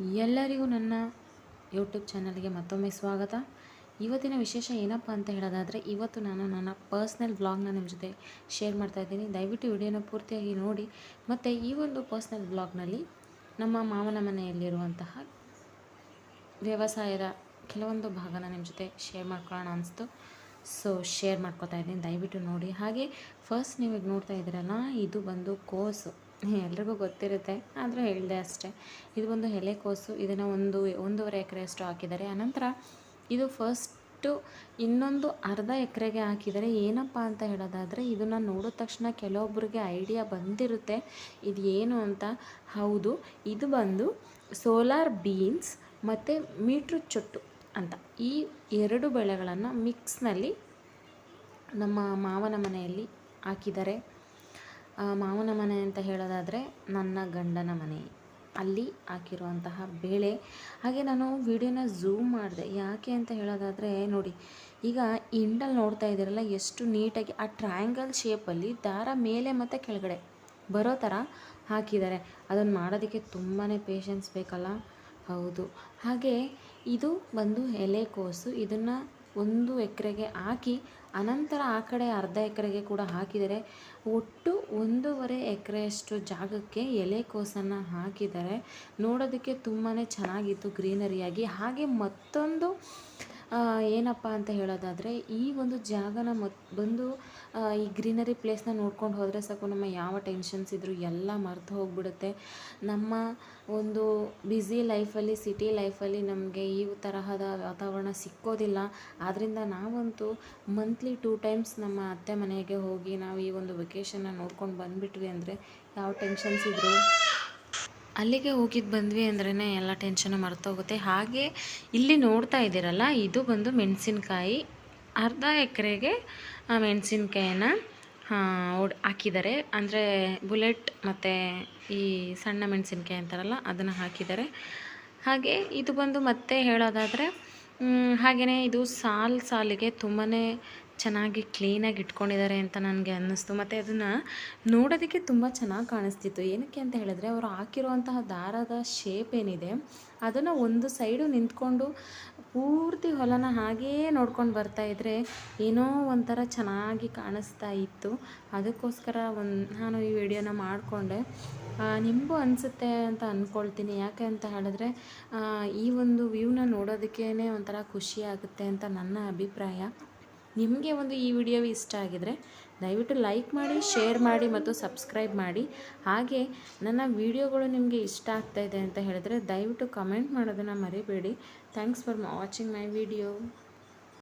ಎಲ್ಲರಿಗೂ ನನ್ನ ಯೂಟ್ಯೂಬ್ ಚಾನಲ್ಗೆ ಮತ್ತೊಮ್ಮೆ ಸ್ವಾಗತ. ಇವತ್ತಿನ ವಿಶೇಷ ಏನಪ್ಪ ಅಂತ ಹೇಳೋದಾದರೆ, ಇವತ್ತು ನಾನು ನನ್ನ ಪರ್ಸ್ನಲ್ ವ್ಲಾಗ್ನ ನಿಮ್ಮ ಜೊತೆ ಶೇರ್ ಮಾಡ್ತಾ ಇದ್ದೀನಿ. ದಯವಿಟ್ಟು ವಿಡಿಯೋನ ಪೂರ್ತಿಯಾಗಿ ನೋಡಿ. ಮತ್ತು ಈ ಒಂದು ಪರ್ಸ್ನಲ್ ವ್ಲಾಗ್ನಲ್ಲಿ ನಮ್ಮ ಮಾವನ ಮನೆಯಲ್ಲಿರುವಂತಹ ವ್ಯವಸಾಯದ ಕೆಲವೊಂದು ಭಾಗನ ನಿಮ್ಮ ಜೊತೆ ಶೇರ್ ಮಾಡ್ಕೊಳ್ಳೋಣ ಅನಿಸ್ತು. ಸೊ ಶೇರ್ ಮಾಡ್ಕೋತಾ ಇದ್ದೀನಿ. ದಯವಿಟ್ಟು ನೋಡಿ. ಹಾಗೆ ಫಸ್ಟ್ ನೀವು ನೋಡ್ತಾ ಇದ್ದೀರಲ್ಲ, ಇದು ಬಂದು ಕೋಸು ಎಲ್ರಿಗೂ ಗೊತ್ತಿರುತ್ತೆ, ಆದರೂ ಹೇಳಿದೆ ಅಷ್ಟೇ. ಇದು ಒಂದು ಎಲೆಕೋಸು ಇದನ್ನು ಒಂದು, ಒಂದೂವರೆ ಎಕರೆಯಷ್ಟು ಹಾಕಿದ್ದಾರೆ. ಆನಂತರ ಇದು ಫಸ್ಟು ಇನ್ನೊಂದು ಅರ್ಧ ಎಕರೆಗೆ ಹಾಕಿದರೆ ಏನಪ್ಪ ಅಂತ ಹೇಳೋದಾದರೆ, ಇದನ್ನು ನೋಡಿದ ತಕ್ಷಣ ಕೆಲವೊಬ್ಬರಿಗೆ ಐಡಿಯಾ ಬಂದಿರುತ್ತೆ. ಇದು ಏನು ಅಂತ? ಹೌದು, ಇದು ಬಂದು ಸೋಲಾರ್ ಬೀನ್ಸ್ ಮತ್ತು ಮೀಟ್ರು ಚೊಟ್ಟು ಅಂತ. ಈ ಎರಡು ಬೆಳೆಗಳನ್ನು ಮಿಕ್ಸ್ನಲ್ಲಿ ನಮ್ಮ ಮಾವನ ಮನೆಯಲ್ಲಿ ಹಾಕಿದ್ದಾರೆ. ಮಾವನ ಮನೆ ಅಂತ ಹೇಳೋದಾದರೆ ನನ್ನ ಗಂಡನ ಮನೆ. ಅಲ್ಲಿ ಹಾಕಿರುವಂತಹ ಬೇಳೆ. ಹಾಗೆ ನಾನು ವಿಡಿಯೋನ ಝೂಮ್ ಮಾಡಿದೆ. ಯಾಕೆ ಅಂತ ಹೇಳೋದಾದರೆ ನೋಡಿ, ಈಗ ಇಂಡಲ್ಲಿ ನೋಡ್ತಾ ಇದ್ದೀರಲ್ಲ, ಎಷ್ಟು ನೀಟಾಗಿ ಆ ಟ್ರಯಾಂಗಲ್ ಶೇಪಲ್ಲಿ ದಾರ ಮೇಲೆ ಮತ್ತು ಕೆಳಗಡೆ ಬರೋ ಥರ ಹಾಕಿದ್ದಾರೆ. ಅದನ್ನು ಮಾಡೋದಕ್ಕೆ ತುಂಬಾ ಪೇಷನ್ಸ್ ಬೇಕಲ್ಲ? ಹೌದು. ಹಾಗೆ ಇದು ಬಂದು ಎಲೆಕೋಸು ಇದನ್ನು ಒಂದು ಎಕರೆಗೆ ಹಾಕಿ, ಅನಂತರ ಆ ಕಡೆ ಅರ್ಧ ಎಕರೆಗೆ ಕೂಡ ಹಾಕಿದರೆ, ಒಟ್ಟು ಒಂದೂವರೆ ಎಕರೆಯಷ್ಟು ಜಾಗಕ್ಕೆ ಎಲೆಕೋಸನ್ನು ಹಾಕಿದರೆ ನೋಡೋದಕ್ಕೆ ತುಂಬಾ ಚೆನ್ನಾಗಿತ್ತು ಗ್ರೀನರಿಯಾಗಿ. ಹಾಗೆ ಮತ್ತೊಂದು ಏನಪ್ಪ ಅಂತ ಹೇಳೋದಾದರೆ, ಈ ಒಂದು ಜಾಗನ ಮತ್, ಬಂದು ಈ ಗ್ರೀನರಿ ಪ್ಲೇಸ್ನ ನೋಡ್ಕೊಂಡು ಹೋದರೆ ಸಾಕು, ನಮ್ಮ ಯಾವ ಟೆನ್ಷನ್ಸ್ ಇದ್ದರೂ ಎಲ್ಲ ಮರೆತು ಹೋಗ್ಬಿಡುತ್ತೆ. ನಮ್ಮ ಒಂದು ಬ್ಯುಸಿ ಲೈಫಲ್ಲಿ ಸಿಟಿ ಲೈಫಲ್ಲಿ ನಮಗೆ ಈ ತರಹದ ವಾತಾವರಣ ಸಿಕ್ಕೋದಿಲ್ಲ. ಆದ್ದರಿಂದ ನಾವಂತೂ ಮಂತ್ಲಿ ಟೂ ಟೈಮ್ಸ್ ನಮ್ಮ ಅತ್ತೆ ಮನೆಗೆ ಹೋಗಿ ನಾವು ಈ ಒಂದು ವೆಕೇಷನ್ನ ನೋಡ್ಕೊಂಡು ಬಂದುಬಿಟ್ವಿ ಅಂದರೆ ಯಾವ ಟೆನ್ಷನ್ಸ್ ಇದ್ರು ಅಲ್ಲಿಗೆ ಹೋಗಿದ್ದು ಬಂದ್ವಿ ಅಂದ್ರೇ ಎಲ್ಲ ಟೆನ್ಷನ್ ಮರ್ತೋಗುತ್ತೆ. ಹಾಗೆ ಇಲ್ಲಿ ನೋಡ್ತಾ ಇದ್ದೀರಲ್ಲ, ಇದು ಬಂದು ಮೆಣಸಿನ್ಕಾಯಿ. ಅರ್ಧ ಎಕರೆಗೆ ಆ ಮೆಣಸಿನ್ಕಾಯಿನ ಒಡ್ ಹಾಕಿದ್ದಾರೆ. ಅಂದರೆ ಬುಲೆಟ್ ಮತ್ತು ಈ ಸಣ್ಣ ಮೆಣಸಿನ್ಕಾಯಿ ಅಂತಾರಲ್ಲ, ಅದನ್ನು ಹಾಕಿದ್ದಾರೆ. ಹಾಗೆ ಇದು ಬಂದು ಮತ್ತೆ ಹೇಳೋದಾದರೆ ಹಾಗೆಯೇ ಇದು ಸಾಲು ಸಾಲಿಗೆ ತುಂಬಾ ಚೆನ್ನಾಗಿ ಕ್ಲೀನಾಗಿ ಇಟ್ಕೊಂಡಿದ್ದಾರೆ ಅಂತ ನನಗೆ ಅನ್ನಿಸ್ತು. ಮತ್ತು ಅದನ್ನು ನೋಡೋದಕ್ಕೆ ತುಂಬ ಚೆನ್ನಾಗಿ ಕಾಣಿಸ್ತಿತ್ತು. ಏನಕ್ಕೆ ಅಂತ ಹೇಳಿದ್ರೆ, ಅವರು ಹಾಕಿರುವಂತಹ ದಾರದ ಶೇಪ್ ಏನಿದೆ, ಅದನ್ನು ಒಂದು ಸೈಡು ನಿಂತ್ಕೊಂಡು ಪೂರ್ತಿ ಹೊಲನ ಹಾಗೇ ನೋಡ್ಕೊಂಡು ಬರ್ತಾ ಇದ್ದರೆ ಏನೋ ಒಂಥರ ಚೆನ್ನಾಗಿ ಕಾಣಿಸ್ತಾ ಇತ್ತು. ಅದಕ್ಕೋಸ್ಕರ ಒಂದು ನಾನು ಈ ವಿಡಿಯೋನ ಮಾಡಿಕೊಂಡೆ. ನಿಮಗೂ ಅನಿಸುತ್ತೆ ಅಂತ ಅಂದ್ಕೊಳ್ತೀನಿ ಯಾಕೆ ಅಂತ ಹೇಳಿದ್ರೆ ಈ ಒಂದು ವ್ಯೂನ ನೋಡೋದಕ್ಕೇ ಒಂಥರ ಖುಷಿ ಆಗುತ್ತೆ ಅಂತ ನನ್ನ ಅಭಿಪ್ರಾಯ. ನಿಮಗೆ ಒಂದು ಈ ವಿಡಿಯೋ ಇಷ್ಟ ಆಗಿದರೆ ದಯವಿಟ್ಟು ಲೈಕ್ ಮಾಡಿ, ಶೇರ್ ಮಾಡಿ ಮತ್ತು ಸಬ್ಸ್ಕ್ರೈಬ್ ಮಾಡಿ. ಹಾಗೆ ನನ್ನ ವಿಡಿಯೋಗಳು ನಿಮಗೆ ಇಷ್ಟ ಆಗ್ತಾ ಇದೆ ಅಂತ ಹೇಳಿದ್ರೆ ದಯವಿಟ್ಟು ಕಮೆಂಟ್ ಮಾಡೋದನ್ನು ಮರಿಬೇಡಿ. Thanks for watching my video.